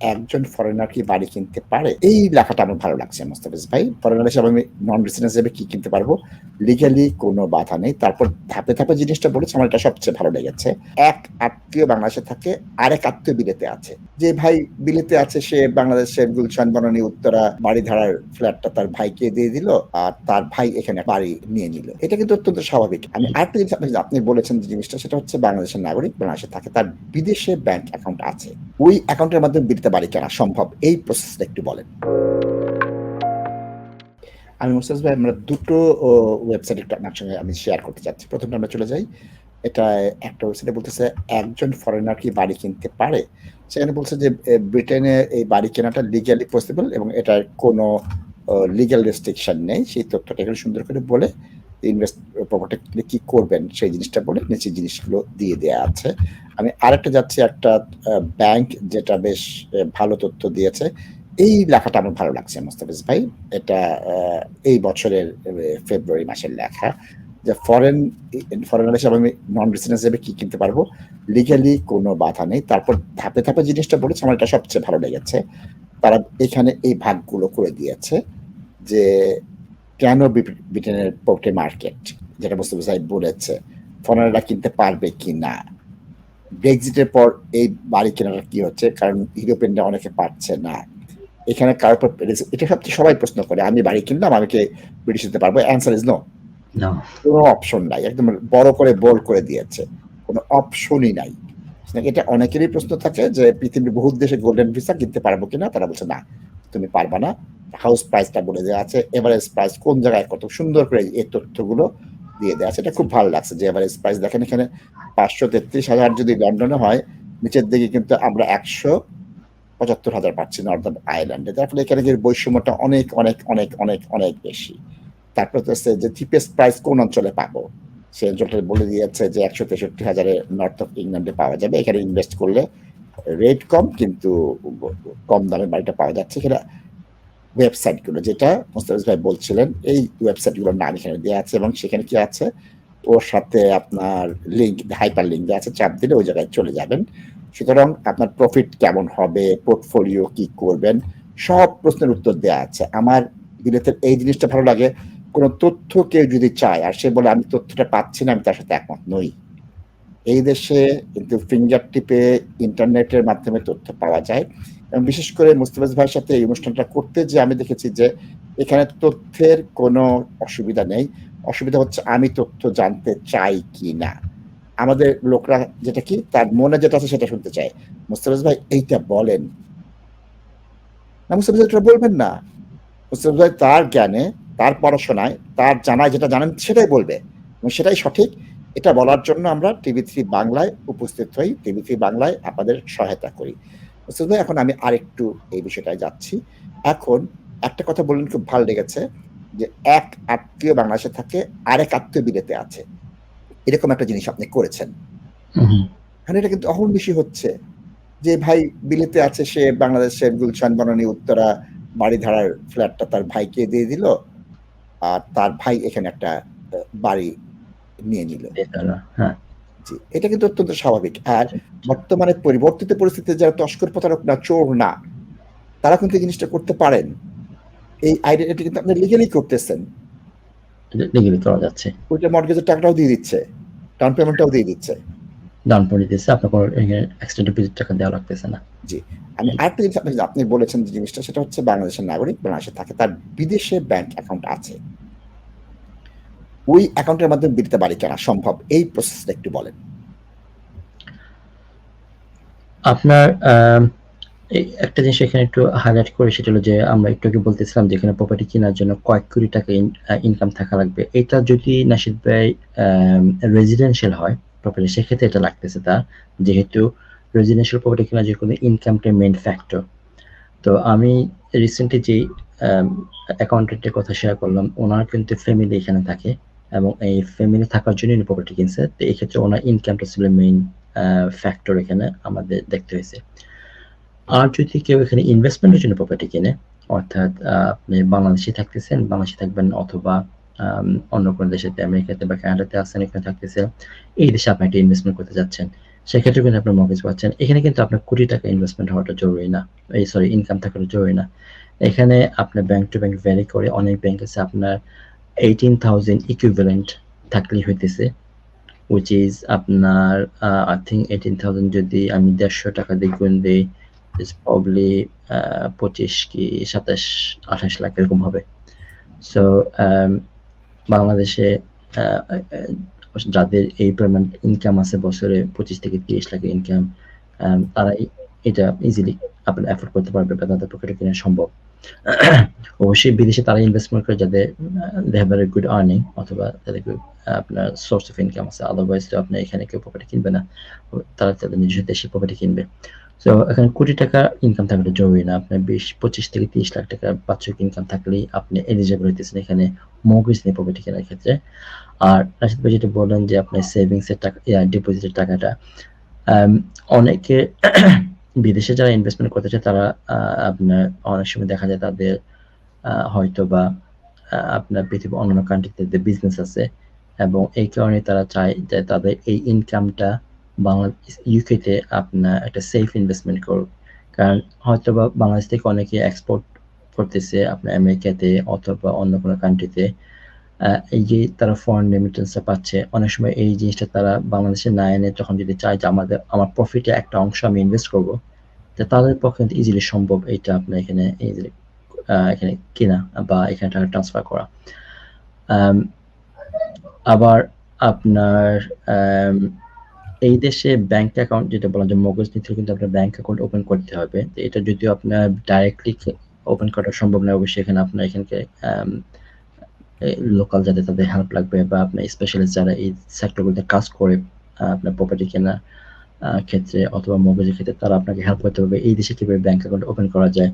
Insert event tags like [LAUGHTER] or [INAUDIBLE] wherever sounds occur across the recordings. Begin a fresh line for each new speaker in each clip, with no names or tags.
একজন ফরেনার কি বাড়ি কিনতে পারে? এই লেখাটা আমার ভালো লাগছে মোস্তাফিজ ভাই। ফরেনার হিসেবে আমি নন রেসিডেন্স হিসেবে কি কিনতে পারব? লিগ্যালি কোনো বাধা নেই। তারপর ধাপে, ধাপে জিনিসটা বলেছে আমার এটা সবচেয়ে ভালো লেগেছে। এক আত্মীয় বাংলাদেশে থাকে, আরেক আত্মীয় বিলেতে আছে। যে ভাই বিলেতে আছে সে বাংলাদেশের গুলশান বনানী উত্তরা বাড়িধারার ফ্ল্যাটটা তার ভাইকে দিয়ে দিল আর তার ভাই এখানে বাড়ি নিয়ে নিল। এটা কিন্তু অত্যন্ত স্বাভাবিক। আমি আরেকটা জিনিস আপনি আপনি বলেছেন যে জিনিসটা সেটা হচ্ছে বাংলাদেশের নাগরিক বাংলাদেশে থাকে। তার বিদেশে ব্যাংক অ্যাকাউন্ট আছে। ওই অ্যাকাউন্টের মাধ্যমে বিলেতে বাড়ি কেনা সম্ভব। এই প্রসেসটা একটু বলেন। আমি মোস্তাফিজ ভাই, আমরা দুটো ওয়েবসাইট একটু আপনার সঙ্গে আমি শেয়ার করতে চাচ্ছি। ১ম টা আমরা চলে যাই। এটা একটা ওয়েবসাইটে বলতেছে, একজন ফরেনার কি বাড়ি কিনতে পারে? সেখানে বলছে যে ব্রিটেনে এই বাড়ি কেনাটা লিগ্যালি পসিবল এবং এটার কোনো লিগ্যাল রেস্ট্রিকশন নেই। সেই তথ্যটা এখানে সুন্দর করে বলে ইনভেস্ট প্রপার্টি কি করবেন সেই জিনিসটা বলে নিচে জিনিসগুলো দিয়ে দেয়া আছে। আমি আরেকটা যাচ্ছি একটা ব্যাংক যেটা বেশ ভালো তথ্য দিয়েছে। এই লেখাটা আমার ভালো লাগছে মোস্তাফিজ ভাই। এটা এই বছরের ফেব্রুয়ারি মাসের লেখা। যে ফরেন ই ফরেনার হিসেবে আমি নন রেসিডেন্স হিসেবে কি কিনতে পারব? লিগ্যালি কোনো বাধা নেই। তারপর ধাপে, ধাপে জিনিসটা বলেছে আমার এটা সবচেয়ে ভালো লেগেছে। তারা এখানে এই ভাগগুলো করে দিয়েছে যে কেন ব্রিটেনের প্রপার্টি মার্কেট যেটা মোস্তাফিজ ভাই বলেছে। ফরেনাররা কিনতে পারবে কিনা? ব্রেক্সিটের পর এই বাড়ি কেনাটা কি হচ্ছে? কারণ ইউরোপিয়ানরা অনেকে পারছে না। এখানে কার উপর এটা সবচেয়ে সবাই প্রশ্ন করে। আমি বাড়ি কিনলাম আমি কি ব্রিটিশ হতে পারব? Answer is no.
নো।
কোনো অপশন নাই। একদম বড় করে বোল্ড করে দিয়েছে। কোনো অপশনই নাই। এটা অনেকেরই প্রশ্ন থাকে যে পৃথিবীর বহুত দেশে গোল্ডেন ভিসা কিনতে পারব কিনা? তারা বলছে না, তুমি পারবা না। হাউস প্রাইসটা বলে দেওয়া আছে। এভারেজ প্রাইস কোন জায়গায় কত সুন্দর করে এই তথ্যগুলো দিয়ে দেওয়া আছে। এটা খুব ভালো লাগছে যে এভারেজ প্রাইস দেখেন এখানে ৫৩৩,০০০ যদি লন্ডনে হয় নিচের দিকে কিন্তু আমরা ১৭৫,০০০ পাচ্ছি নর্দার্ন আয়ারল্যান্ডে। যার ফলে এখানে বৈষম্যটা অনেক, অনেক, অনেক, অনেক, অনেক বেশি। তারপর হচ্ছে যে চিপেস্ট প্রাইস কোন অঞ্চলে পাবো? সেই অঞ্চলটা বলে দিয়েছে যে ১৬৩,০০০ এ নর্থ অফ ইংল্যান্ডে পাওয়া যাবে। এখানে ইনভেস্ট করলে রেট কম, কিন্তু কম দামে বাড়িটা পাওয়া যাচ্ছে। সেটা ওয়েবসাইটগুলো যেটা মোস্তাফিজ ভাই বলছিলেন, এই ওয়েবসাইটগুলোর নাম এখানে দেওয়া আছে এবং সেখানে কি আছে? ওর সাথে আপনার লিঙ্ক হাইপার লিঙ্ক দেয়া আছে। চাপ দিলে ওই জায়গায় চলে যাবেন। সুতরাং আপনার প্রফিট কেমন হবে? পোর্টফোলিও কি করবেন? সব প্রশ্নের উত্তর দেওয়া আছে। আমার বিলেতের এই জিনিসটা ভালো লাগে। কোনো তথ্য কেউ যদি চায়, আর সে বলে, আমি তথ্যটা পাচ্ছি না, আমি তার সাথে একমত নই। এই দেশে কিন্তু ফিঙ্গার টিপে ইন্টারনেটের মাধ্যমে তথ্য পাওয়া যায়। এবং বিশেষ করে মোস্তাফিজ ভাইয়ের সাথে এই অনুষ্ঠানটা করতে যেয়ে আমি দেখেছি যে এখানে তথ্যের কোনো অসুবিধা নেই। অসুবিধা হচ্ছে আমি তথ্য জানতে চাই কিনা। আমাদের লোকরা যেটা কি তার মনে যেটা আছে সেটা শুনতে চায়। মোস্তাফিজ ভাই এইটা বলেন। না মুস্তাফিজ এটা বলবেন না। মোস্তাফিজ ভাই তার জ্ঞানে, তার পড়াশোনায়, তার জানায় যেটা জানেন সেটাই বলবে। এবং সেটাই সঠিক। এটা বলার জন্য আমরা টিভি থ্রি বাংলায় উপস্থিত হই। টিভি থ্রি বাংলায় আপনাদের সহায়তা করি। ভাই এখন আমি আরেকটু এই বিষয়টায় যাচ্ছি। এখন একটা কথা বললেন খুব ভালো লেগেছে যে এক আত্মীয় বাংলাদেশে থাকে, আরেক আত্মীয় বিলেতে আছে। এরকম একটা জিনিস আপনি করেছেন।
হু।
এটা কিন্তু অহন বেশি হচ্ছে। যে ভাই বিলেতে আছে সে বাংলাদেশের গুলশান বনানী উত্তরা বাড়িধারার ফ্ল্যাটটা তার ভাইকে দিয়ে দিল। আর তার ভাই এখানে একটা বাড়ি নিয়ে নিল।
হ্যাঁ।
জি, এটা কিন্তু অত্যন্ত স্বাভাবিক। আর বর্তমানে পরিবর্তিত পরিস্থিতিতে যারা তস্কর প্রতারক না, চোর না, তারা কিন্তু জিনিসটা করতে পারেন। এই আইডেন্টিটি কিন্তু আপনি লিগ্যালি করতেছেন।
লিগ্যালি করা যাচ্ছে।
ওইটা মর্টগেজের টাকাটাও দিয়ে দিচ্ছে। ডাউন পেমেন্টটাও দিয়ে দিচ্ছে।
ডাউন পেমেন্ট দিতেছে। আপনার কোনো এক্সট্রা ডিপোজিট টাকা দেওয়া লাগতেছে না।
জি। আমি আরেকটা জিনিস আপনি আপনি বলেছেন যে জিনিসটা সেটা হচ্ছে বাংলাদেশের নাগরিক বাংলাদেশে থাকে। তার বিদেশে ব্যাংক অ্যাকাউন্ট আছে। ওই অ্যাকাউন্টের মাধ্যমে বিলেতে বাড়ি কেনা সম্ভব। এই প্রসেসটা একটু বলেন।
আপনার একটা জিনিস এখানে একটু হাইলাইট করে, সেটা হলো যে আমরা একটু আগে বলতেছিলাম যে এখানে প্রপার্টি কেনার জন্য কয়েক কোটি টাকা ইনকাম থাকা লাগবে। এটা যদি নাশিদ ভাই আ রেসিডেন্সিয়াল হয় প্রপার্টি সেক্ষেত্রে এটা লাগতেছে তার। যেহেতু রেসিডেন্সিয়াল প্রপার্টি কেনার যে কোনো ইনকামটা মেইন ফ্যাক্টর। তো আমি রিসেন্টলি যে অ্যাকাউন্টেন্টের কথা শেয়ার করলাম, ওনার কিন্তু ফ্যামিলি এখানে থাকে এবং এই ফ্যামিলি থাকার জন্য প্রপার্টি কিনছে। তো এক্ষেত্রে উনার ইনকামটা ছিল মেইন ফ্যাক্টর এখানে আমাদের দেখতে হইছে। আর যদি কেউ এখানে ইনভেস্টমেন্টের জন্য প্রপার্টি কিনে অর্থাৎ আপনি বাংলাদেশে থাকতেছেন, বাংলাদেশে থাকবেন অথবা অন্য কোনো দেশেতে আমেরিকাতে বা কানাডাতে আছেন এখানে থাকতেছেন। এই দেশে আপনি একটা ইনভেস্টমেন্ট করতে যাচ্ছেন। সেক্ষেত্রে কিন্তু আপনার মর্গেজ পাচ্ছেন। এখানে কিন্তু আপনার কোটি টাকা ইনভেস্টমেন্ট হওয়াটা জরুরি না। এই সরি ইনকাম থাকাটা জরুরি না। এখানে আপনার ব্যাংক টু ব্যাংক ভ্যারি করে। অনেক ব্যাংক আছে আপনার 18,000 ইকুইভ্যালেন্ট থাকলেই হইতেছে। which is আপনার আ I think 18,000 যদি আমি ৳১৫০ দিয়ে গুণ দেই probably আ ২৫ কি ২৭-২৮ লাখ এরকম হবে। সো আম বাংলাদেশে যাদের এই পরিমাণ ইনকাম আছে বছরে ২৫ থেকে ৩০ লাখের ইনকাম তারা এটা ইজিলি আপনার এফোর্ড করতে পারবে বা তাদের পকেটে কেনা সম্ভব। [CLEARS THROAT] অবশ্যই বিদেশে তারা ইনভেস্টমেন্ট করে যাদের আ they have very good earning, অথবা তাদের good আপনার সোর্স অফ ইনকাম আছে। আদারওয়াইজ তো আপনি এখানে কেউ প্রপার্টি কিনবে না। তারা তাদের নিজস্ব দেশে প্রপার্টি কিনবে। সো এখানে কোটি টাকা ইনকাম থাকাটা জরুরি না। আপনার ২০ ২৫ থেকে ৩০ লাখ টাকা বাৎসরিক ইনকাম থাকলেই আপনি এলিজিবল হইতেছেন এখানে মর্গেজ নিয়ে প্রপার্টি কেনার ক্ষেত্রে। আর রাশিদ ভাই যেটা বললেন যে আপনার সেভিংস এর টাকা ডিপোজিটের টাকাটা অনেকে বিদেশে যারা ইনভেস্টমেন্ট করতে চায় তারা আপনার অনেক সময় দেখা যায় তাদের আ হয়তোবা আ আপনার পৃথিবীর অন্যান্য কান্ট্রিতে বিজনেস আছে এবং এই কারণে তারা চায় যে তাদের এই ইনকামটা বাংলাদেশ ইউকেতে আপনার একটা সেফ ইনভেস্টমেন্ট করুক। কারণ হয়তোবা বাংলাদেশ থেকে অনেকে এক্সপোর্ট করতেছে আপনার আমেরিকাতে অথবা অন্য কোনো কান্ট্রিতে। এই যে তারা ফরেন রেমিটেন্স পাচ্ছে, অনেক সময় এই জিনিসটা তারা বাংলাদেশে না এনে যখন যদি চায় যে আমাদের, আমার প্রফিটে একটা অংশ আমি ইনভেস্ট করব, তো তাদের পক্ষে কিন্তু ইজিলি সম্ভব এইটা আপনার এখানে ইজিলি এখানে কেনা বা এখানে টাকা ট্রান্সফার করা। আবার আপনার এই দেশে ব্যাংক অ্যাকাউন্ট যেটা বলা যে মগজ নিতে কিন্তু আপনার ব্যাংক অ্যাকাউন্ট ওপেন করতে হবে। এটা যদিও আপনার ডাইরেক্টলি ওপেন করা সম্ভব না অবশ্যই এখানে আপনার এখানকে লোকাল যাদের তাদের হেল্প লাগবে বা আপনার স্পেশালিস্ট যারা এই সেক্টর গুলোতে কাজ করে আপনার প্রপার্টি কেনার আ ক্ষেত্রে অথবা মর্গেজের ক্ষেত্রে তারা আপনাকে হেল্প করতে পারবে। এই দেশে কীভাবে ব্যাংক অ্যাকাউন্ট ওপেন করা যায়,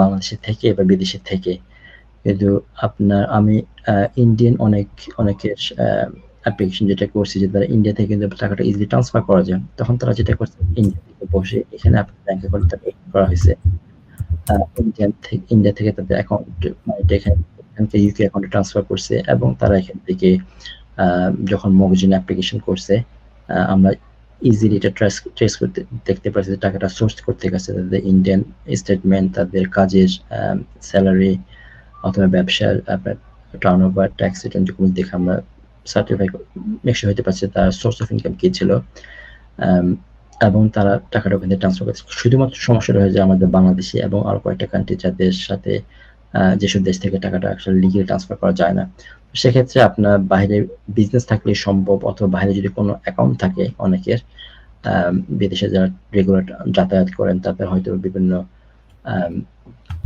বাংলাদেশে থেকে বা বিদেশে থেকে। কিন্তু আপনার আমি ইন্ডিয়ান অনেক, অনেকের অ্যাপ্লিকেশন যেটা করছি যে তারা ইন্ডিয়া থেকে কিন্তু টাকাটা ইজিলি ট্রান্সফার করা যায়। তখন তারা যেটা করছে ইন্ডিয়া থেকে বসে এখানে আপনার ব্যাংক অ্যাকাউন্টটা ওপেন করা হয়েছে ইন্ডিয়ান থে ইন্ডিয়া থেকে তাদের অ্যাকাউন্ট মানিটা এখানে এখান থেকে ইউকে অ্যাকাউন্টে ট্রান্সফার করছে এবং তারা এখান থেকে যখন মগজিন অ্যাপ্লিকেশন করছে আমরা ইজিলি এটা ট্রেস ট্রেস করতে দেখতে পারছি যে টাকাটা সোর্স করতে গেছে তাদের ইন্ডিয়ান স্টেটমেন্ট, তাদের কাজের আ সেলারি অথবা ব্যবসার আপনার turnover tax return document দেখে আমরা সার্টিফাই মেক সিউর হইতে পারছি তার সোর্স অফ ইনকাম কী ছিল। এবং তারা টাকাটা ওখান ট্রান্সফার করেছে। শুধুমাত্র সমস্যাটা হয় যে আমাদের বাংলাদেশী এবং আরও কয়েকটা কান্ট্রি যাদের সাথে যেসব দেশ থেকে টাকাটা আসলে লিগ্যালি ট্রান্সফার করা যায় না। সেক্ষেত্রে আপনার বাইরে বিজনেস থাকলে সম্ভব, অথবা বাইরে যদি কোনো অ্যাকাউন্ট থাকে অনেকের বিদেশে যারা রেগুলার যাতায়াত করেন, তাদের হয়তো বিভিন্ন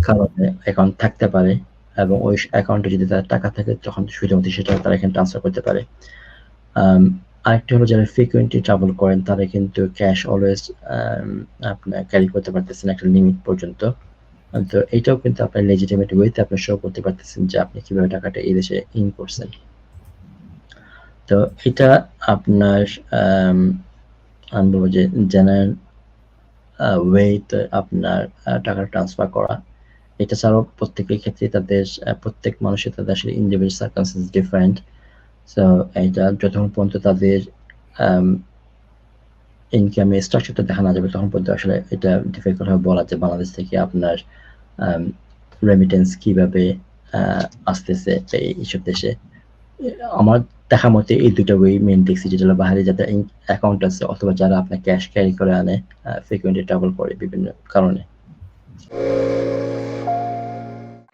কারণে অ্যাকাউন্ট থাকতে পারে এবং ওই অ্যাকাউন্টে যদি তাদের টাকা থাকে, তখন সুবিধামতো সেটা তারা এখানে ট্রান্সফার করতে পারে। আরেকটা হলো যারা ফ্রিকোয়েন্টলি ট্রাভেল করেন, তারা কিন্তু ক্যাশ অলওয়েজ আপনার ক্যারি করতে পারতেছেন একটা লিমিট পর্যন্ত। তো এটাও কিন্তু আপনার লেজিটিমেট ওয়েতে আপনি শো করতে পারতেছেন যে আপনি কীভাবে টাকাটা এই দেশে ইন করছেন। তো এটা আপনার, আম বলব যে জেনারেল ওয়েতে আপনার টাকা ট্রান্সফার করা। এটা ছাড়াও প্রত্যেকের ক্ষেত্রে তাদের প্রত্যেক মানুষের তাদের আসলে ইন্ডিভিজুয়াল সার্কামস্টেন্স ডিফারেন্ট। সো এটা যতক্ষণ পর্যন্ত তাদের ইনকামের স্ট্রাকচারটা দেখা না যাবে, তখন পর্যন্ত আসলে এটা ডিফিকাল্ট হবে বলা যে বাংলাদেশ থেকে আপনার রেমিটেন্স কীভাবে আসতেছে এই এইসব দেশে। আমার দেখা মতে এই ২ টা ওয়ে মেইন দেখছি যেটা হলো বাইরে যাদের অ্যাকাউন্ট আছে অথবা যারা আপনার ক্যাশ ক্যারি করে আনে ফ্রিকুয়েন্টলি ট্রাভেল করে বিভিন্ন কারণে।